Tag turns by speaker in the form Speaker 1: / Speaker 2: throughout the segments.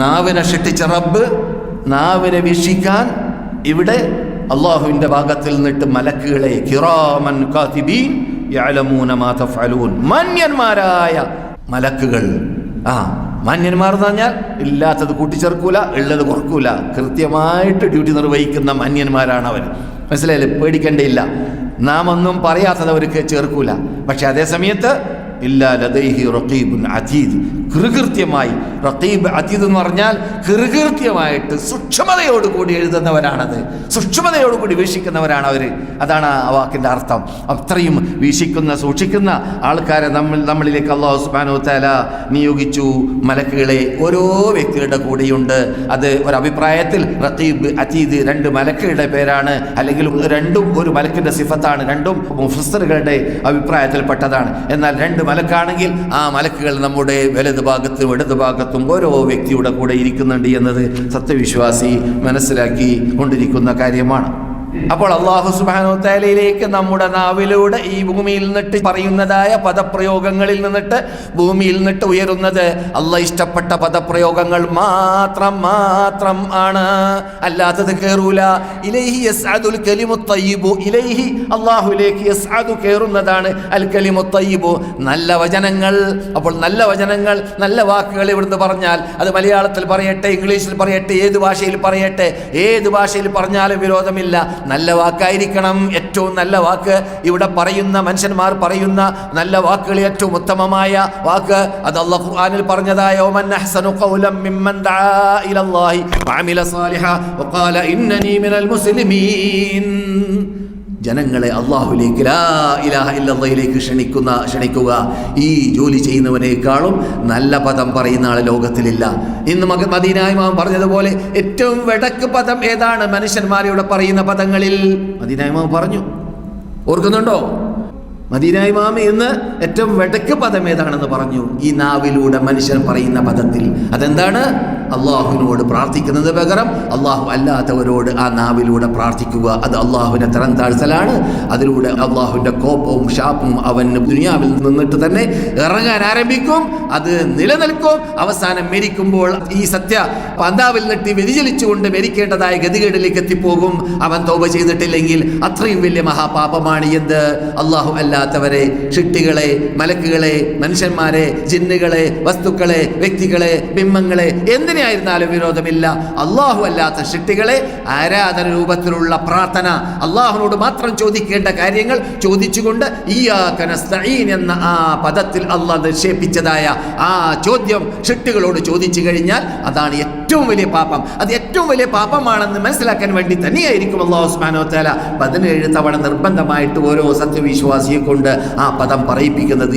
Speaker 1: നാവിനെ ഷെട്ടിച്ച റബ്ബ് നാവിനെ വീക്ഷിക്കാൻ ഇവിടെ അള്ളാഹുവിന്റെ ഭാഗത്തിൽ നിന്നിട്ട് മലക്കുകളെ കിറാമൻ കാത്തിബീൻ മാന്യന്മാരായ മലക്കുകൾ. ആ മാന്യന്മാർ എന്ന് പറഞ്ഞാൽ ഇല്ലാത്തത് കൂട്ടിച്ചേർക്കൂല ഉള്ളത് കുറക്കൂല. കൃത്യമായിട്ട് ഡ്യൂട്ടി നിർവഹിക്കുന്ന മാന്യന്മാരാണ് അവർ മനസ്സിലായില്ലേ? പേടിക്കേണ്ടയില്ല നാം ഒന്നും പറയാത്തത് അവർക്ക് ചേർക്കൂല. പക്ഷെ അതേ സമയത്ത് ഇല്ലാ കൃകൃത്യമായി. റക്കീബ് അതീദ് എന്ന് പറഞ്ഞാൽ കൃകൃത്യമായിട്ട് സൂക്ഷ്മതയോടുകൂടി എഴുതുന്നവരാണത്. സൂക്ഷ്മതയോടുകൂടി വീക്ഷിക്കുന്നവരാണ് അവർ അതാണ് ആ വാക്കിന്റെ അർത്ഥം. അത്രയും വീക്ഷിക്കുന്ന സൂക്ഷിക്കുന്ന ആൾക്കാരെ നമ്മൾ നമ്മളിലേക്ക് അള്ളാഹു സുബാനോ തല നിയോഗിച്ചു. മലക്കുകളെ ഓരോ വ്യക്തികളുടെ കൂടെയുണ്ട്. അത് ഒരഭിപ്രായത്തിൽ റക്കീബ് അതീദ് രണ്ട് മലക്കുകളുടെ പേരാണ്. അല്ലെങ്കിൽ രണ്ടും ഒരു മലക്കിന്റെ സിഫത്താണ്. രണ്ടും മുഫസറുകളുടെ അഭിപ്രായത്തിൽപ്പെട്ടതാണ്. എന്നാൽ രണ്ട് മലക്കാണെങ്കിൽ ആ മലക്കുകൾ നമ്മുടെ വലത് ഭാഗത്തും ഇടത് ഭാഗത്തും ഓരോ വ്യക്തിയുടെ കൂടെ ഇരിക്കുന്നുണ്ട് എന്നത് സത്യവിശ്വാസി മനസ്സിലാക്കി കൊണ്ടിരിക്കുന്ന കാര്യമാണ്. അപ്പോൾ അള്ളാഹു സുബാനോ തലയിലേക്ക് നമ്മുടെ നാവിലൂടെ ഈ ഭൂമിയിൽ നിന്നിട്ട് പറയുന്നതായ പദപ്രയോഗങ്ങളിൽ നിന്നിട്ട് ഭൂമിയിൽ നിന്നിട്ട് ഉയരുന്നത് അള്ള ഇഷ്ടപ്പെട്ട പദപ്രയോഗങ്ങൾ മാത്രം മാത്രം ആണ്. അല്ലാത്തത് കയറൂല ഇലൈഹി യസ്അദുൽ കലിമു തയ്യിബു ഇലൈഹി അള്ളാഹുലേക്ക് യസ്അദു കയറുന്നതാണ് അൽ കലിമു തയ്യിബു നല്ല വചനങ്ങൾ. അപ്പോൾ നല്ല വചനങ്ങൾ നല്ല വാക്കുകൾ ഇവിടുന്ന് പറഞ്ഞാൽ അത് മലയാളത്തിൽ പറയട്ടെ ഇംഗ്ലീഷിൽ പറയട്ടെ ഏത് ഭാഷയിൽ പറയട്ടെ ഏത് ഭാഷയിൽ പറഞ്ഞാലും വിരോധമില്ല. നല്ല വാക്കായിരിക്കണം. ഏറ്റവും നല്ല വാക്ക് ഇവിടെ പറയുന്ന മനുഷ്യന്മാർ പറയുന്ന നല്ല വാക്കുകൾ ഏറ്റവും ഉത്തമമായ വാക്ക് അത് അല്ലാഹു ഖുർആനിൽ പറഞ്ഞതായ ഓമൻ അഹ്സനു ഖൗലം മിമ്മൻ ജനങ്ങളെ അള്ളാഹുലേക്ക് ലാ ഇലാഹ ഇല്ലല്ലയിലേക്ക് ക്ഷണിക്കുന്ന ക്ഷണിക്കുക. ഈ ജോലി ചെയ്യുന്നവനേക്കാളും നല്ല പദം പറയുന്ന ആൾ ലോകത്തിലില്ല. ഇന്ന് മക മദീനായ്മാവൻ പറഞ്ഞതുപോലെ ഏറ്റവും വെടക്ക് പദം ഏതാണ്? മനുഷ്യന്മാരിവിടെ പറയുന്ന പദങ്ങളിൽ. മദീനായ്മാൻ പറഞ്ഞു. ഓർക്കുന്നുണ്ടോ? മദീനായ്മാമ എന്ന് ഏറ്റവും വെടക്ക് പദം ഏതാണെന്ന് പറഞ്ഞു. ഈ നാവിലൂടെ മനുഷ്യൻ പറയുന്ന പദത്തിൽ. അതെന്താണ്? അള്ളാഹുവിനോട് പ്രാർത്ഥിക്കുന്നത് പകരം അള്ളാഹു അല്ലാത്തവരോട് ആ നാവിലൂടെ പ്രാർത്ഥിക്കുക. അത് അള്ളാഹുവിന്റെ തരം താഴ്ത്തലാണ് അതിലൂടെ അള്ളാഹുവിന്റെ കോപ്പവും ഷാപ്പും അവൻ ദുനിയാവിൽ നിന്നിട്ട് തന്നെ ഇറങ്ങാൻ ആരംഭിക്കും. അത് നിലനിൽക്കും. അവസാനം മരിക്കുമ്പോൾ ഈ സത്യ പന്താവിൽ നിട്ടി വ്യതിചലിച്ചുകൊണ്ട് മരിക്കേണ്ടതായ ഗതികേടിലേക്ക് എത്തിപ്പോകും. അവൻ തോപ ചെയ്തിട്ടില്ലെങ്കിൽ അത്രയും വലിയ മഹാപാപമാണ് എന്ത്? അള്ളാഹു അല്ലാത്തവരെ ഷിട്ടികളെ മലക്കുകളെ മനുഷ്യന്മാരെ ജിന്നുകളെ വസ്തുക്കളെ വ്യക്തികളെ ബിംബങ്ങളെ എന്തിനായിരുന്നാലും വിരോധമില്ല. അള്ളാഹു അല്ലാത്ത ശക്തികളെ ആരാധന രൂപത്തിലുള്ള പ്രാർത്ഥന അള്ളാഹുനോട് മാത്രം ചോദിക്കേണ്ട കാര്യങ്ങൾ ചോദിച്ചുകൊണ്ട് ഈ എന്ന ആ പദത്തിൽ അള്ളാഹ് നിക്ഷേപിച്ചതായ ആ ചോദ്യം ശക്തികളോട് ചോദിച്ചു കഴിഞ്ഞാൽ അതാണ് ഏറ്റവും വലിയ പാപം. അത് ഏറ്റവും വലിയ പാപമാണെന്ന് മനസ്സിലാക്കാൻ വേണ്ടി തന്നെയായിരിക്കും അള്ളാഹു ഉസ്മാനോ തല പതിനേഴ് തവണ നിർബന്ധമായിട്ട് ഓരോ സത്യവിശ്വാസിയെ കൊണ്ട് ആ പദം പറയിപ്പിക്കുന്നത്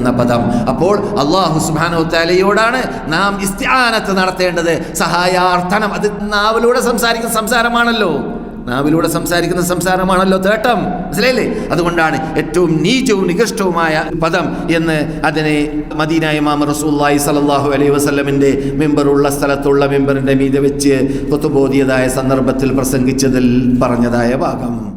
Speaker 1: എന്ന പദം. അപ്പോൾ അള്ളാഹു സുബ്ഹാനഹു തആലയോടാണ് നാം ഇസ്തിആനത്ത് നടത്തേണ്ടത്. സഹായാർത്ഥനം. അത് നാവിലൂടെ സംസാരിക്കുന്ന സംസാരമാണല്ലോ. നാവിലൂടെ സംസാരിക്കുന്ന സംസാരമാണല്ലോ തേട്ടം. മനസ്സിലായില്ലേ? അതുകൊണ്ടാണ് ഏറ്റവും നീചവും നികൃഷ്ടവുമായ പദം എന്ന് അതിനെ മദീന ഇമാം റസൂല്ലായി സലല്ലാഹു അലൈഹി വസ്ലമിന്റെ മെമ്പറുള്ള സ്ഥലത്തുള്ള മെമ്പറിന്റെ മീതെ വെച്ച് കൊത്തുബോധിയതായ സന്ദർഭത്തിൽ പ്രസംഗിച്ചതിൽ പറഞ്ഞതായ ഭാഗം.